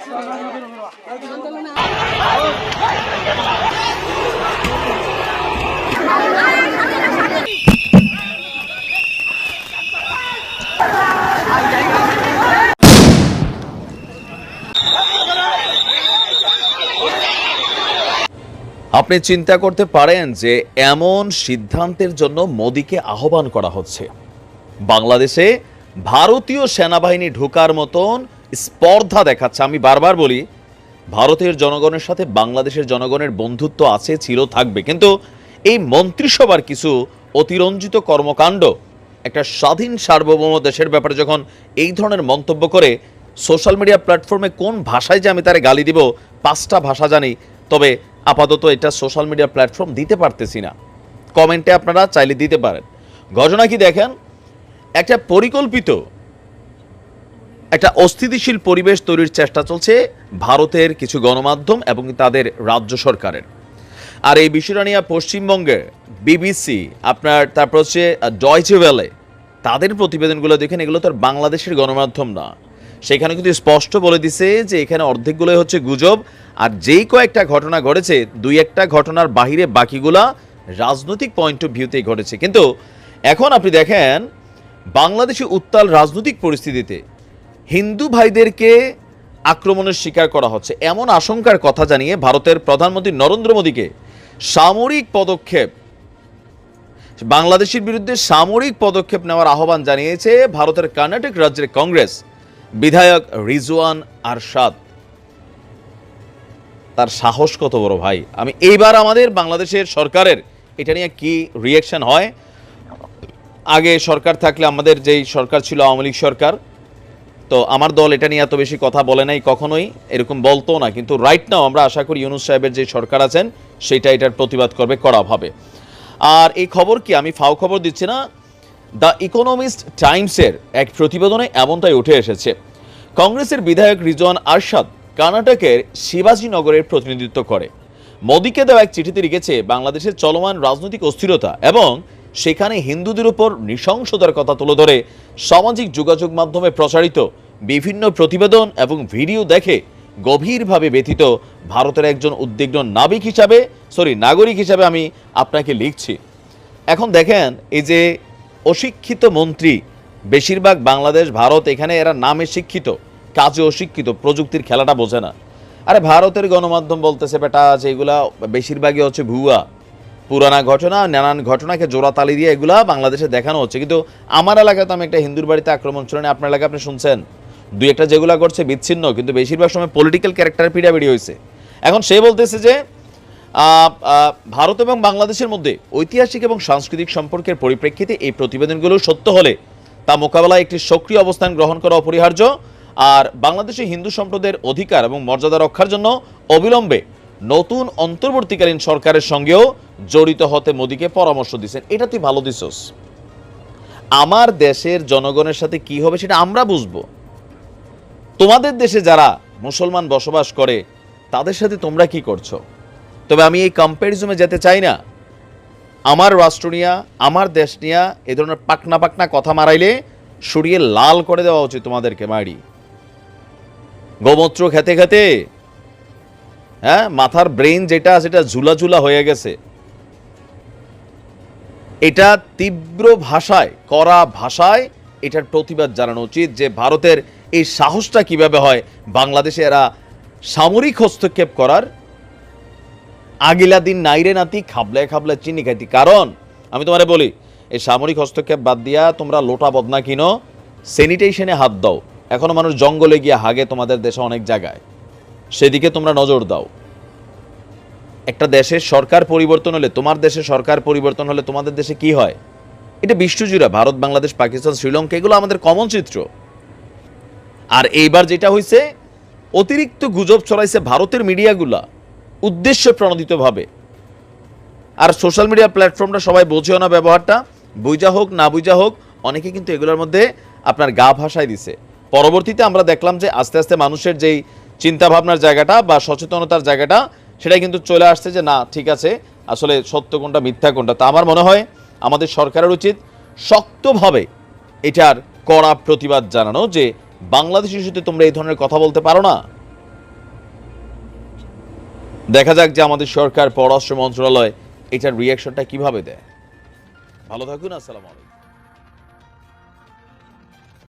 আপনি চিন্তা করতে পারেন যে এমন সিদ্ধান্তের জন্য মোদিকে আহ্বান করা হচ্ছে। বাংলাদেশে ভারতীয় সেনাবাহিনী ঢোকার মতন স্পর্ধা দেখাচ্ছে। আমি বারবার বলি, ভারতের জনগণের সাথে বাংলাদেশের জনগণের বন্ধুত্ব আছে, ছিল, থাকবে। কিন্তু এই মন্ত্রিসভার কিছু অতিরঞ্জিত কর্মকাণ্ড, একটা স্বাধীন সার্বভৌম দেশের ব্যাপারে যখন এই ধরনের মন্তব্য করে, সোশ্যাল মিডিয়া প্ল্যাটফর্মে কোন ভাষায় যে আমি তারে গালি দিব, পাঁচটা ভাষা জানি, তবে আপাতত এটা সোশ্যাল মিডিয়া প্ল্যাটফর্ম দিতে পারতেছি না। কমেন্টে আপনারা চাইলে দিতে পারেন। ঘটনা কি দেখেন? একটা পরিকল্পিত একটা অস্থিতিশীল পরিবেশ তৈরির চেষ্টা চলছে ভারতের কিছু গণমাধ্যম এবং তাদের রাজ্য সরকারের। আর এই বিষয়টা নিয়ে পশ্চিমবঙ্গে বিবিসি, আপনার তারপর হচ্ছে ডয়চে ভ্যালে তাদের প্রতিবেদনগুলো দেখেন, এগুলো তো আর বাংলাদেশের গণমাধ্যম না। সেখানে কিন্তু স্পষ্ট বলে দিছে যে এখানে অর্ধেকগুলোই হচ্ছে গুজব, আর যেই কয়েকটা ঘটনা ঘটেছে, দুই একটা ঘটনার বাহিরে বাকিগুলা রাজনৈতিক পয়েন্ট অফ ভিউতেই ঘটেছে। কিন্তু এখন আপনি দেখেন, বাংলাদেশে উত্তাল রাজনৈতিক পরিস্থিতিতে হিন্দু ভাইদেরকে আক্রমণের শিকার করা হচ্ছে। এমন আশঙ্কার কথা জানিয়ে ভারতের প্রধানমন্ত্রী নরেন্দ্র মোদীকে সামরিক পদক্ষেপ, বাংলাদেশের বিরুদ্ধে সামরিক পদক্ষেপ নেওয়ার আহ্বান জানিয়েছে ভারতের কর্ণাটক রাজ্যের কংগ্রেস বিধায়ক রিজওয়ান আরশাদ। তার সাহস কত বড় ভাই? আমি এইবার আমাদের বাংলাদেশের সরকারের এটা নিয়ে কি রিয়েকশন হয়? আগে সরকার থাকলে আমাদের যেই সরকার ছিল, আওয়ামী লীগ সরকার তো আমার দল এটা নিয়ে এত বেশি কথা বলে নাই, কখনোই এরকম বলতো না। কিন্তু রাইট নাও আমরা আশা করি ইউনুস সাহেবের যে সরকার আছেন, সেটা এটার প্রতিবাদ করবে কড়াভাবে আর এই খবর কি আমি ফাও খবর দিচ্ছি না? দ্য ইকোনমিস্ট টাইমসের এক প্রতিবেদনে এমনটাই উঠে এসেছে। কংগ্রেসের বিধায়ক রিজওয়ান আরশাদ কর্ণাটকের শিবাজীনগরের প্রতিনিধিত্ব করে। মোদীকে দেওয়া এক চিঠিতে লিখেছে, বাংলাদেশের চলমান রাজনৈতিক অস্থিরতা এবং সেখানে হিন্দুদের উপর নৃশংসতার কথা তুলে ধরে সামাজিক যোগাযোগ মাধ্যমে প্রচারিত বিভিন্ন প্রতিবেদন এবং ভিডিও দেখে গভীরভাবে ব্যথিত ভারতের একজন উদ্বিগ্ন নাবিক হিসাবে সরি নাগরিক হিসাবে আমি আপনাকে লিখছি। এখন দেখেন, এই যে অশিক্ষিত মন্ত্রী, বেশিরভাগ বাংলাদেশ, ভারত, এখানে এরা নামে শিক্ষিত, কাজে অশিক্ষিত, প্রযুক্তির খেলাটা বোঝে না। আরে ভারতের গণমাধ্যম বলতেছে, বেটা যে এগুলা বেশিরভাগই হচ্ছে ভুয়া। পুরানা ঘটনা, নানান ঘটনাকে জোড়া তালি দিয়ে এগুলা বাংলাদেশে দেখানো হচ্ছে। কিন্তু আমার এলাকায় তো আমি একটা হিন্দুর বাড়িতে আক্রমণ শুনে আপনার এলাকায় আপনি শুনছেন। দুই একটা যেগুলা করছে বিচ্ছিন্ন, কিন্তু বেশিরভাগ সময় পলিটিক্যাল ক্যারেক্টার পিড়াপিড়ি হয়েছে। এখন সে বলতেছে যে ভারত এবং বাংলাদেশের মধ্যে ঐতিহাসিক এবং সাংস্কৃতিক সম্পর্কের পরিপ্রেক্ষিতে এই প্রতিবেদনগুলো সত্য হলে তা মোকাবেলায় একটি সক্রিয় অবস্থান গ্রহণ করা অপরিহার্য। আর বাংলাদেশে হিন্দু সম্প্রদায়ের অধিকার এবং মর্যাদা রক্ষার জন্য অবিলম্বে নতুন অন্তর্বর্তীকালীন সরকারের সঙ্গেও জড়িত হতে মোদীকে পরামর্শ দিচ্ছেন এটা তুই ভালো দিছস। আমার দেশের জনগণের সাথে কি হবে সেটা আমরা বুঝব। তোমাদের দেশে যারা মুসলমান বসবাস করে, তাদের সাথে তোমরা কি করছ? তবে আমি এই কম্প্যারিজমে যেতে চাই না। আমার রাষ্ট্র নিয়া, আমার দেশ নিয়া এ ধরনের পাকনা পাকনা কথা মারাইলে সরিয়ে লাল করে দেওয়া উচিত তোমাদেরকে মারি গোমূত্র খেতে খেতে হ্যাঁ মাথার ব্রেন যেটা, সেটা ঝুলা ঝুলা হয়ে গেছে। এটা তীব্র ভাষায়, কড়া ভাষায় এটার প্রতিবাদ জানানো উচিত যে ভারতের এই সাহসটা কীভাবে হয়। বাংলাদেশে এরা সামরিক হস্তক্ষেপ করার আগিলা দিন নাইরে নাতি, খাবলায় খাবলায় চিনি খাইতি। কারণ, আমি তোমারে বলি, এই সামরিক হস্তক্ষেপ বাদ দিয়া তোমরা লোটা বদনা কিনো স্যানিটেশনে হাত দাও। এখনও মানুষ জঙ্গলে গিয়ে হাগে তোমাদের দেশে অনেক জায়গায়। সেদিকে তোমরা নজর দাও। একটা দেশের সরকার পরিবর্তন হলে, তোমার দেশে সরকার পরিবর্তন হলে তোমাদের দেশে কি হয়? এটা বিশ্বজুড়ে, ভারত, বাংলাদেশ, পাকিস্তান, শ্রীলঙ্কা, এগুলো আমাদের কমন চিত্র। আর এইবার যেটা হয়েছে অতিরিক্ত গুজব ছড়াইছে ভারতের মিডিয়াগুলা, উদ্দেশ্য প্রণোদিতভাবে। আর সোশ্যাল মিডিয়া প্ল্যাটফর্মটা সবাই বোঝেও না ব্যবহারটা বুঝা হোক, না বুঝা হোক, অনেকে কিন্তু এগুলোর মধ্যে আপনার গা ভাষায় দিছে। পরবর্তীতে আমরা দেখলাম যে আস্তে আস্তে মানুষের যেই চিন্তা ভাবনার জায়গাটা বা সচেতনতার জায়গাটা সেটাই কিন্তু চলে আসছে যে না, ঠিক আছে, আসলে সত্য কোনটা, মিথ্যা কোনটা। তা আমার মনে হয় আমাদের সরকারের উচিত শক্তভাবে এটার কড়া প্রতিবাদ জানানো যে বাংলাদেশ ইস্যুতে তোমরা এই ধরনের কথা বলতে পারো না। দেখা যাক যে আমাদের সরকার, পররাষ্ট্র মন্ত্রণালয় এটার রিয়াকশনটা কীভাবে দেয়। ভালো থাকুন, আসসালামু আলাইকুম।